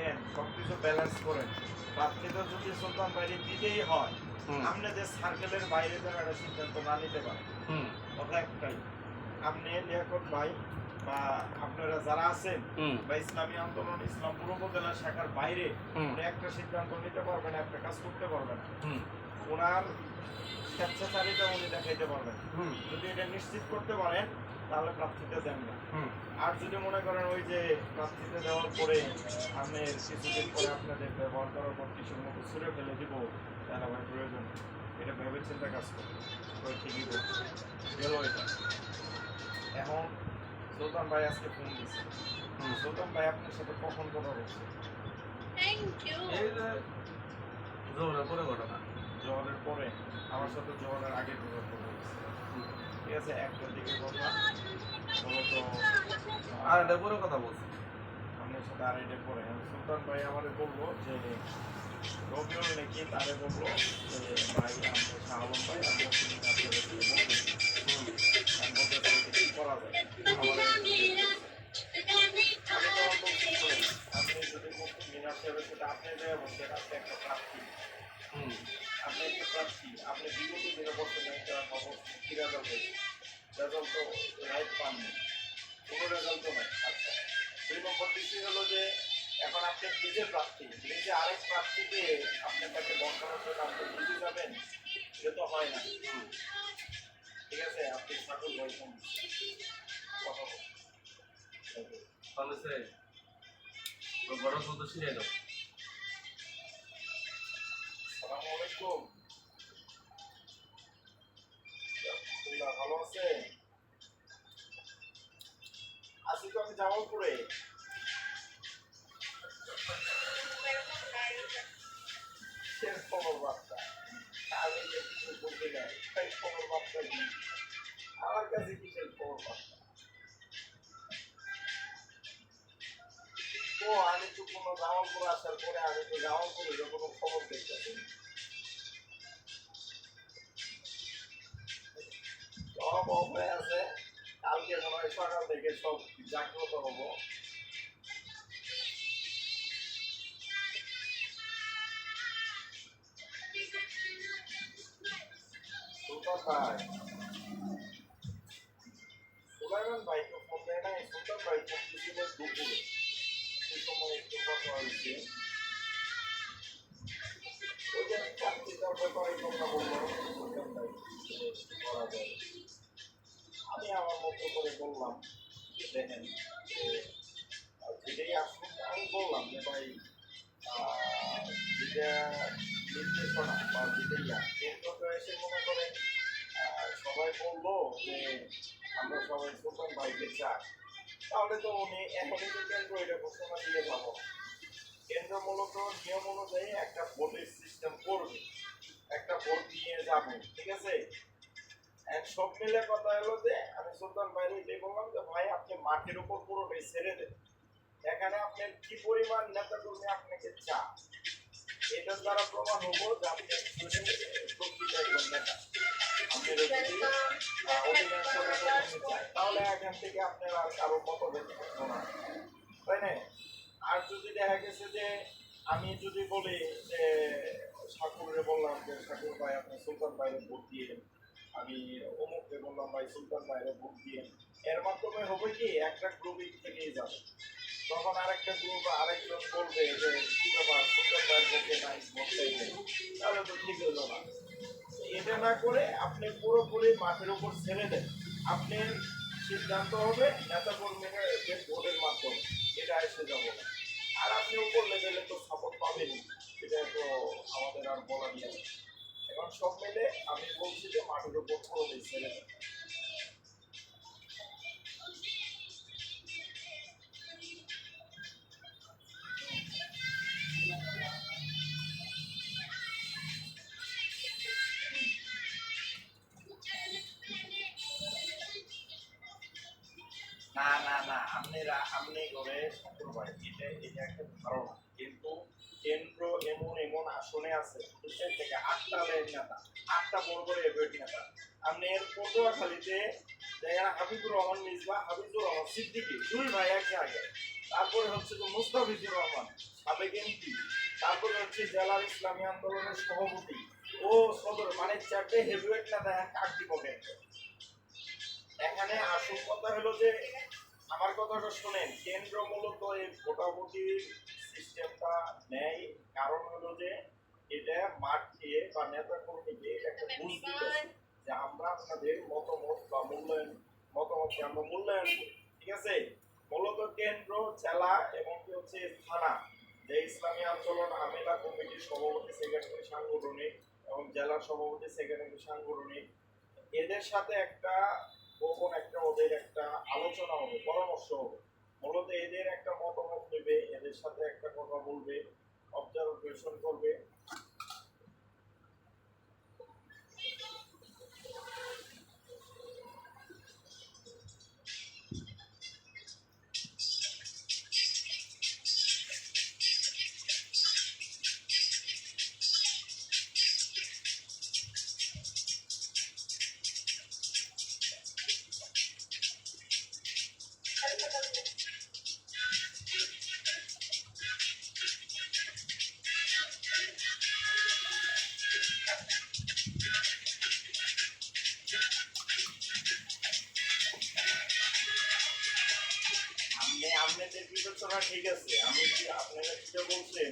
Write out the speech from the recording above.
দেখেন সবকিছু ব্যালেন্স করেন। প্রার্থীদের যদি সন্তান বাইরে দিতেই হয় আপনি যে সার্কেলের বাইরে একটা সিদ্ধান্ত না নিতে পারেন কথা একটাই আপনি লিয়াকত ভাই বা আপনারা যারা আছেন বা ইসলামী আন্দোলন ইসলাম পূর্ব জেলা শাখার বাইরে একটা সিদ্ধান্ত নিতে পারবেন একটা কাজ করতে পারবেন। ওনার স্বেচ্ছাচারিতা উনি দেখাইতে পারবেন। হুম। যদি এটা নিশ্চিত করতে পারেন তাহলে প্রার্থীতে দেন না। হুম। আর যদি মনে করেন ওই যে প্রার্থীতে দেওয়ার পরে আপনি কিছুদিন পরে আপনাদের ব্যবহার করার পর কিছুর মতো ছুড়ে ফেলে দিব তাহলে আমার প্রয়োজন এটা ভেবে চিন্তা কাজ করবে ওই ঠিকই বলছে। গেল এটা। এখন সুলতান ভাই আজকে ফোন দিচ্ছে সুলতান ভাই আপনার সাথে কখন কথা বলছে. এই যে জোরে পরে ঘটনা জোয়ারের পরে আমার সাথে জোয়ারের আগে ঠিক আছে একটার দিকে কথা। আর এটা পরে কথা বলছি। আপনার সাথে আড়াইটে পরে। সুলতান ভাই আমারে বলল যে, রবিউল নাকি তারে বলল যে, ভাই, আমি শাহ ভাই, আমি আপনি আপনাদের কোনো নাই আচ্ছা। দুই নম্বর হলো যে এখন আপনি নিজে প্রার্থী নিজে আরেক প্রার্থীকে আপনি তাকে বসানোর জন্য আপনি নিজে যাবেন এটা তো হয় না। ঠিক আছে আপনি ঠাকুর বলছেন। কথা বলুন। সে বড় সালামু আলাইকুম। ভালো আছে খবর বার্তা ও, আমি তো কোনো জামালপুর আসার পরে আমি তো জামালপুরে কোনো খবর দেখতেছি। সব অফ হয়ে আছে সকাল থেকে সব জাগ্রত হব। সুলাইমান ভাই তো ফোন নাই, সুলতান ভাই ফোন দিয়েছিল দুপুরে। সে সময় একটু কথা হয়েছে। ওই যে চাকরিটার ব্যাপারে কথা বলল সুলতান ভাই। বললাম যে দেখেন যেটাই আসুন আমি বললাম যে ভাই যেটা বা যেটাই কেন্দ্র এসে মনে আহ, সবাই বলল যে আমরা সবাই সুলতান ভাইকে চাই। তাহলে তো উনি এখনই কেন্দ্র এটা ঘোষণা দিয়ে যাব। কেন্দ্র মূলত নিয়ম অনুযায়ী একটা ভোটের সিস্টেম করবে। একটা ভোট নিয়ে যাবে ঠিক আছে? সব মিলে কথা হলো যে, আমি সুলতান ভাইরে এটাই বললাম যে, ভাই, আপনি মাঠের উপর পুরোটাই ছেড়ে দেন। এখানে আপনার কি পরিমাণ নেতা কর্মী আপনাকে চা এটার দ্বারা প্রমাণ হব যে, আপনি একজন নেতা। তাহলে এখান থেকে আপনার আর কারও মতভেদ থাকতো না। তাই না? আর যদি দেখা গেছে যে, আমি যদি বলি যে ঠাকুরে বললাম যে, ঠাকুর ভাই, আপনি সুলতান ভাইরে ভোট দিয়ে আমি অমুককে বললাম ভাই সুলতান ভাইরে ভোট দিয়ে। এর মাধ্যমে হবে কি, একটা গ্রুপই থেকেই যাবে। তখন আরেকটা গ্রুপ আরেকজন বলবে যে, কি ব্যাপার? সুলতান ভাইয়ের ভোটে নাই, ভোট তাহলে তো ঠিক হলো না। এটা না করে আপনি পুরোপুরি মাঠের উপর ছেড়ে দেন। আপনার সিদ্ধান্ত হবে, নেতা কর্মীরা ভোটের মাধ্যমে এটা এসে যাব। আর আপনি উপর লেভেলে তো সাপোর্ট পাবেনই। এটা তো আমাদের আর বলা নিয়ে নেই। এখন সব মিলে আমি বলছি যে মাঠের উপর পুরোপুরি ছেড়ে না না না আপনারা আপনি করে ভাই এটা এটা একটা ধারণা। কিন্তু কেন্দ্র এমন এমন আসনে আছে বুঝছেন থেকে আটটা লেন নেতা, আটটা বড় বড় এভেট নেতা। আপনি এর পটুয়াখালীতে দেখেন হাবিবুর রহমান মিসবা হাবিবুর রহমান সিদ্দিকী, দুই ভাই এক জায়গায় তারপরে হচ্ছে যে মুস্তাফিজুর রহমান, সাবেক এমপি। তারপরে হচ্ছে জেলার ইসলামী আন্দোলনের সভাপতি ও সদর মানে চারটে হেভিওয়েট না দেয় কাক দিব এখানে আসল কথা হলো যে, আমার কথাটা শোনেন, কেন্দ্র মূলত এই ভোটাভুটি সিস্টেমটা নেয় কারণ হলো যে এটা মাঠ দিয়ে বা নেতা কর্মীকে একটা বুঝ দিতেছে। যে আমরা আপনাদের মতামত বা মূল্যায়ন মতামতকে আমরা মূল্যায়ন ঠিক আছে? মূলত কেন্দ্র, জেলা এবং কি হচ্ছে থানা। যে ইসলামী আন্দোলন আমেলা কমিটির সভাপতি, সেক্রেটারি, সাংগঠনিক এবং জেলা সভাপতি, সেক্রেটারি, সাংগঠনিক, এদের সাথে একটা গোপন একটা ওদের একটা আলোচনা হবে, পরামর্শ হবে। মূলত এদের একটা মতামত নেবে এদের সাথে একটা কথা বলবে অবজারভেশন করবে। আপনি আপনাদের বিবেচনা ঠিক আছে। আমি কি আপনারা যেটা বলছেন?